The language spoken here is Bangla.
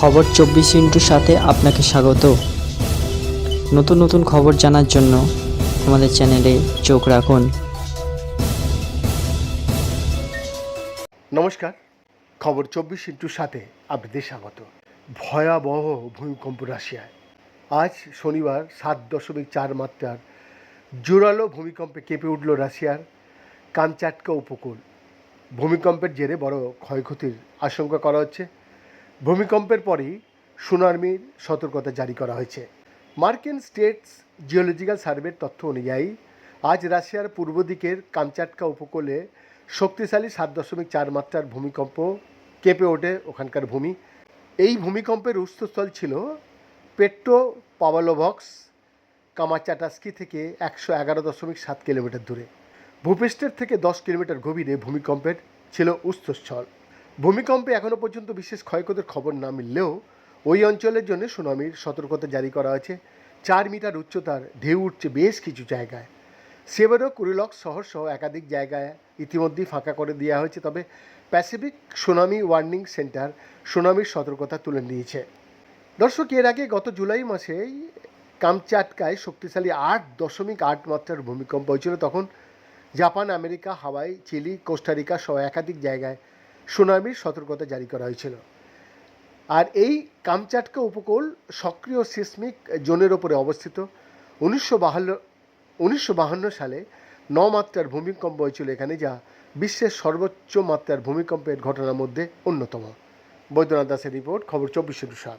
খবর চব্বিশ ইন্টুর সাথে আপনাকে স্বাগত। নতুন নতুন খবর জানার জন্য আমাদের চ্যানেলে চোখ রাখুন। নমস্কার, খবর চব্বিশ ইন্টুর সাথে আপনাদের স্বাগত। ভয়াবহ ভূমিকম্প রাশিয়ায়। আজ শনিবার সাত দশমিক চার মাত্রার জোরালো ভূমিকম্পে কেঁপে উঠল রাশিয়ার কানচাটকা উপকূল। ভূমিকম্পের জেরে বড় ক্ষয়ক্ষতির আশঙ্কা করা হচ্ছে। ভূমিকম্পের পরেই সুনামির সতর্কতা জারি করা হয়েছে। মার্কিন স্টেটস জিওলজিক্যাল সার্ভের তথ্য অনুযায়ী, আজ রাশিয়ার পূর্ব দিকের কামচাটকা উপকূলে শক্তিশালী সাত দশমিক চার মাত্রার ভূমিকম্প কেঁপে ওঠে ওখানকার ভূমি। এই ভূমিকম্পের উৎসস্থল ছিল পেট্রো পাওয়ালোভক্স কামাচাটাস্কি থেকে একশো এগারো দশমিক সাত কিলোমিটার দূরে। ভূপৃষ্ঠের থেকে দশ কিলোমিটার গভীরে ভূমিকম্পের ছিল উৎসস্থল। ভূমিকম্পে এখনও পর্যন্ত বিশেষ ক্ষয়ক্ষতির খবর না মিললেও ওই অঞ্চলের জন্য সুনামির সতর্কতা জারি করা হয়েছে। চার মিটার উচ্চতার ঢেউ উঠছে বেশ কিছু জায়গায়। সেবারও কুরিলক শহর সহ একাধিক জায়গায় ইতিমধ্যেই ফাঁকা করে দেওয়া হয়েছে, তবে প্যাসিফিক সুনামি ওয়ার্নিং সেন্টার সুনামির সতর্কতা তুলে নিয়েছে। দর্শক, এর আগে গত জুলাই মাসেই কামচাটকায় শক্তিশালী আট দশমিক আট মাত্রার ভূমিকম্প হয়েছিল। তখন Japan, America, Hawaii, Chile, Costa Rica সহ একাধিক জায়গায় সুনামির সতর্কতা জারি করা হয়েছিল। আর এই কামচাটকা উপকূল সক্রিয় সিসমিক জোনের ওপরে অবস্থিত। উনিশশো বাহান্ন উনিশশো বাহান্ন সালে ন মাত্রার ভূমিকম্প হয়েছিল এখানে, যা বিশ্বের সর্বোচ্চ মাত্রার ভূমিকম্পের ঘটনার মধ্যে অন্যতম। বৈদ্যনাথ দাসের রিপোর্ট, খবর চব্বিশে সাত